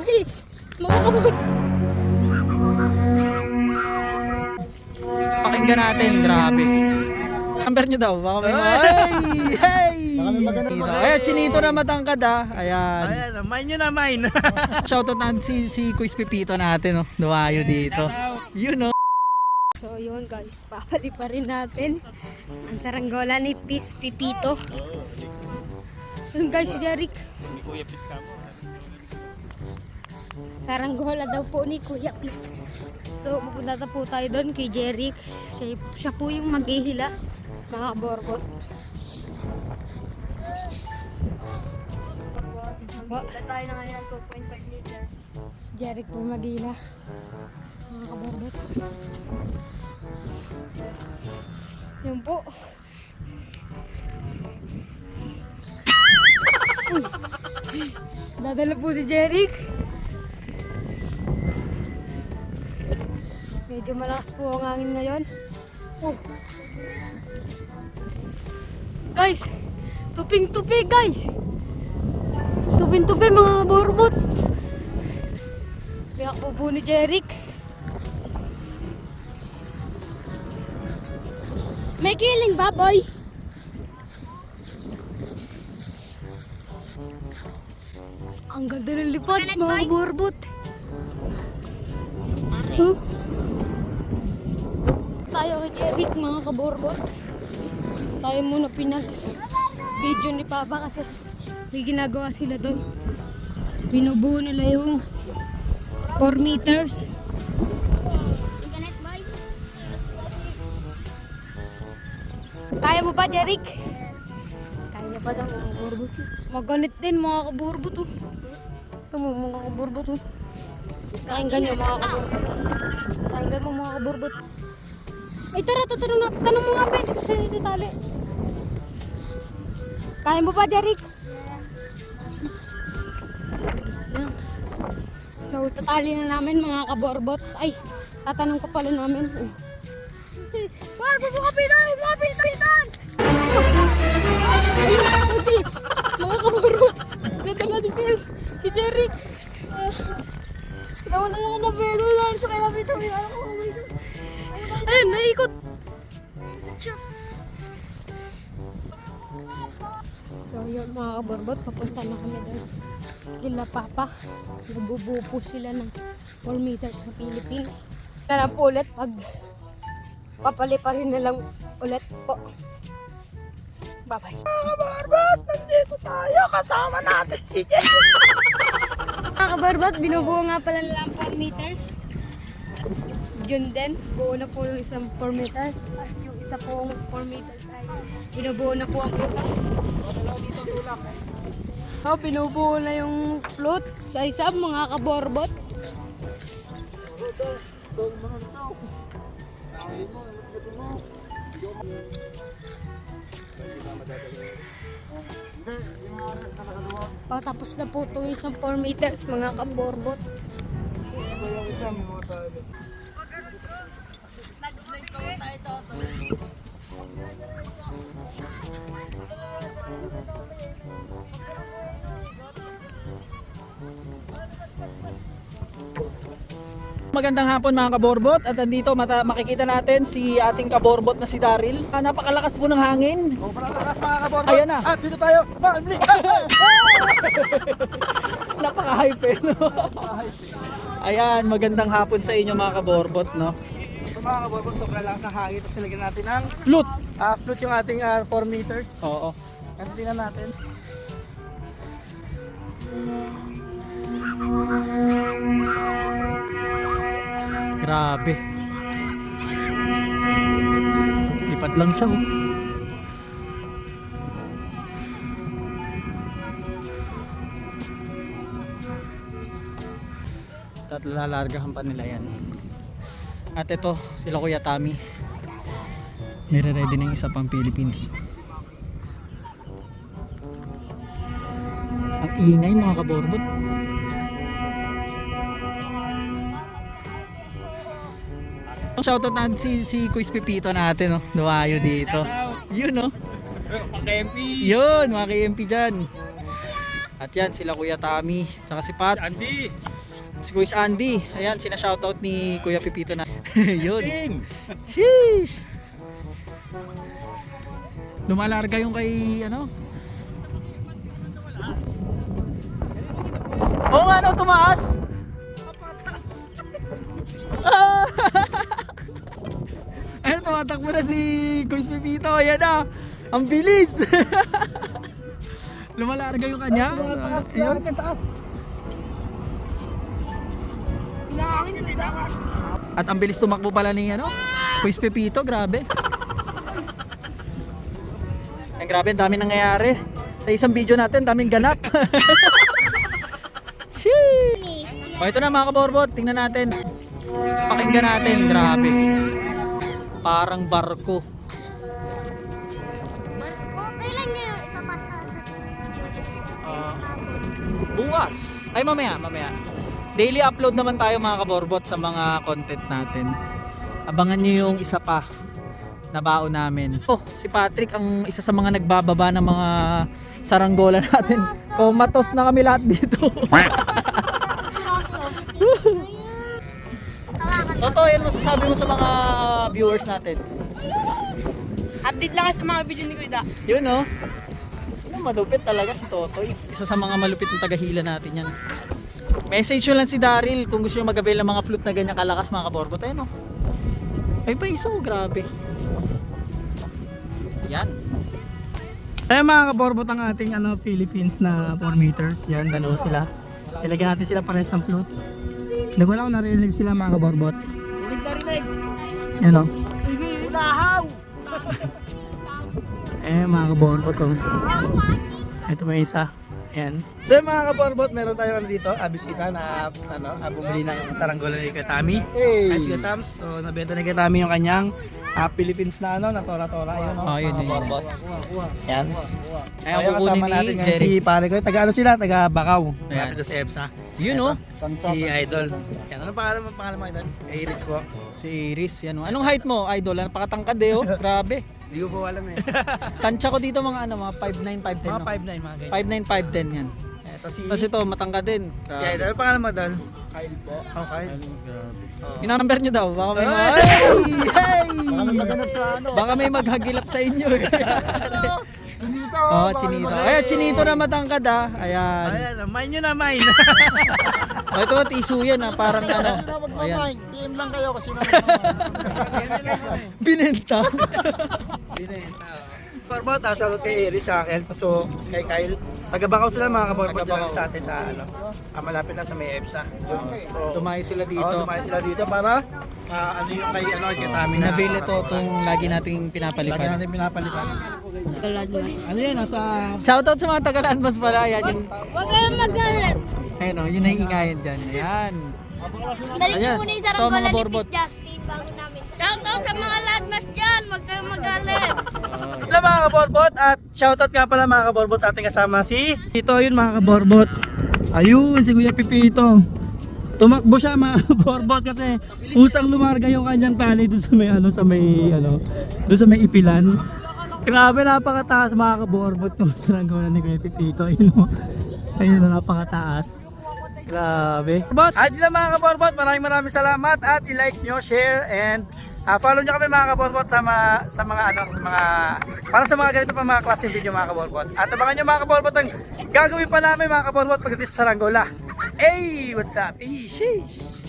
Utis! Mga kabut! Pakinggan natin, grabe. Number nyo daw, baka may mga... Hey! Hey! Baka may maganda. Ayan, chinito na matangkad ah. Ayan. Ayan, mine nyo na mine. Shoutout natin si, si Quiz Pipito natin, oh. Duwayo dito. Yun, oh. So yun guys, papali pa rin natin ang saranggola ni Peace Pipito. Yun guys, si Jeric. Saranggola daw po ni Kuya. So pupunta po tayo doon kay Jeric. Siya, siya po yung maghihila mga borbot. Ba? tayo na ngayon 2.5 liters. Si Jeric po maghihila mga kaborbot. Yun po. Uy. Dadala po si Jeric. Medyo malakas po ang hangin ngayon. Oh. Guys, tuping-tupi guys. Tuping-tupi mga borbot. Kaya po po ni Jeric. May kiling ba, boy? Ang ganda ng lipad, mga borbot. Eric, mga kaborbot. Tayo muna pinag video ni Papa kasi may ginagawa sila doon. Binubuo nila yung 4 meters. Kaya mo ba, Jeric? Kaya pa daw mga kaburbot. Maganit din mga kaburbot. Oh. Ito mo mga kaburbot. Oh. Pakinggan niyo mga kaburbot. Pakinggan mo mga kaburbot. Ay tara, tatanong, tanong mo nga Ben. Kasi dito tali. Kaya mo ba, Jeric? So, tatali na namin mga kaborbot. Ay, tatanong ko pala namin. Boy, bubukapitan! Bubukapitan! Ayun, Otis! Mga kaburot! Nadala din si, si Jeric! Nawala na na pelo lang sa Mga kaburbot, papunta na kami doon. Kila Papa. Nabubuo po sila ng 4 meters sa Philippines. Na lang po ulit pag papaliparin na lang ulit po. Bye-bye. Barbat, nandito tayo. Kasama natin si Jen. Mga kabarbot, binubuo nga pala nila ang 4 meters. Yun din, buo na po yung isang 4 meters. At yung isa pong 4 meters ay binubuo na po ang buka. Oh, binubuo na yung float sa isa mga kaborbot. Patapos na po itong isang 4 meters mga kaborbot. Magandang hapon mga kaborbot at andito mata- makikita natin si ating kaborbot na si Daryl. Ah, napakalakas po ng hangin. O, para takas mga kaborbat. Ayan na. At dito tayo. Family. Napaka-hype eh, no? Ayan, magandang hapon sa inyo mga kaborbot, no? So mga kaborbat, sobrang lakas ng hangin. Tapos nilagyan natin ng Flute! ah, float yung ating ah, 4 meters. Oo. Kasi tingnan natin. Grabe. Lipad lang siya, oh. Tatlo lalargahan pa nila yan. At ito, sila Kuya Tami. Nire-ready na isa pang Philippines. Ingay mga kaborbot. Shoutout natin si, si Quiz Pipito natin, no? Duwayo dito. Yun, no? Pang-KMP. Yun, mga KMP dyan. At yan, sila Kuya Tami, tsaka si Pat. Andy! Si Kuya Andy. Ayan, sina-shoutout ni Kuya Pipito na. Yun. Sheesh! Lumalarga yung kay ano? Oo nga no, tumaas! Ah! Ayun, tumatakbo na si Kuya Pipito. Ayan na! Ang bilis! Lumalarga yung kanya. Ayun. Nakangin ko ito. At ang bilis tumakbo pala ni ano? Quiz Pepito, grabe. Ang grabe, ang dami nangyayari. Sa isang video natin, daming ganap. Sheesh! O ito na mga kaborbot, tingnan natin. Pakinggan natin, grabe. Parang barko. Marco, kailan niya ipapasa sa Ah. Bukas. Ay mamaya, mamaya. Daily upload naman tayo mga kaborbot sa mga content natin. Abangan nyo yung isa pa na baon namin. Oh, si Patrick ang isa sa mga nagbababa ng mga saranggola natin. Komatos na kami lahat dito. Toto, yan masasabi mo sa mga viewers natin. Update lang sa mga video ni Kuya. Yun oh. Ano, malupit talaga si Totoy. Isa sa mga malupit na tagahila natin yan. Message nyo lang si Daryl kung gusto nyo mag-avail ng mga flute na ganyan kalakas mga kaborbot. Ayun oh. Ay pa isa oh, grabe. Yan. Kaya mga kaborbot ang ating ano, Philippines na 4 meters. Yan, dalawa sila. Ilagyan natin sila pares ng float. Hindi ko lang kung narinig sila mga kaborbot. Yan o. Eh mga kaborbot o. Ito pa yung isa. Yan. So yung mga kaborbot, meron tayo ano dito, abisita na ano, ah, bumili ng saranggola ni Katami. Hey. At si Katams, so nabenta ni Katami yung kanyang ah, Philippines na ano, na tora-tora. Yun, no? Oh, yun, yun, yun. Yan. Ay, Kaya ang kasama kukunin natin ni ngayon Jerry. si pare ko. Taga ano sila? Taga Bakaw. Ayan. Malapit na si EBSA. Yun oh. Si Idol. Yan. Ano pangalan mo? Pangalan mo Idol? Iris po. Si Iris. Yan oh. Anong height mo, idol? Napakatangkad eh oh. Grabe. Hindi ko po alam eh. Tansya ko dito mga ano, mga 5'9", 5'10". Mga no? 5'9 mga ganyan. 5'9", 5'10 yan. Ito si, Tapos ito, matangkad din. si. Idol. Ano pangalan mo Idol? Kyle po. Oh, Kyle. Yung number nyo daw, baka may mga... Hey! Hey! Baka may maganap sa ano. Baka may maghagilap sa inyo eh. Chinito. Oh, chinito. Ay, chinito na matangkad ah. Ayan. Ayan, mine nyo na mine. Oh, ito tisu yan ah, parang ano. Ayan. PM lang kayo kasi naman. Binenta. Korbot, ah, shoutout kay Iris sa akin. So, kay Kyle. Taga Bakaw sila mga kaborbot Taga dyan Bakaw. sa atin sa ano. Ah, malapit na sa may EBSA. So, Tumayo sila dito. dito. Oh, dumayo sila dito para ah, ano yung kay ano kay Tami na. Nabil ito itong lagi nating Lagi pinapalipad. natin pinapalitan. Ano yan? Nasa... Shoutout sa mga taga-Lanbas pala. Ayan yung, Huwag kayong magalit. ayun o, yun ang ingayan dyan. Ayan. Dali Ayan. ko muna yung Ito, saranggola mga ni borbot. Bago namin. Shout out sa mga lagmas dyan. Huwag kayong magalit. Hello mga kaborbot at shoutout nga pala mga kaborbot sa ating kasama si Tito yun mga kaborbot. Ayun si Kuya Pipito. Tumakbo siya mga kaborbot kasi usang lumarga yung kanyang tali doon sa may ano sa may ano doon sa may ipilan. Grabe napakataas mga kaborbot nung saranggola ni Kuya Pipito. Ayun o. Ayun o napakataas. Grabe. But, at yun lang mga kaborbot, maraming maraming salamat at i-like nyo, share, and ah, follow nyo kami mga kaborbot sa mga, sa mga ano, sa mga, para sa mga ganito pa mga klaseng video mga kaborbot. At abangan nyo mga kaborbot ang gagawin pa namin mga kaborbot pagdating sa Saranggola. Hey, what's up? Hey, sheesh.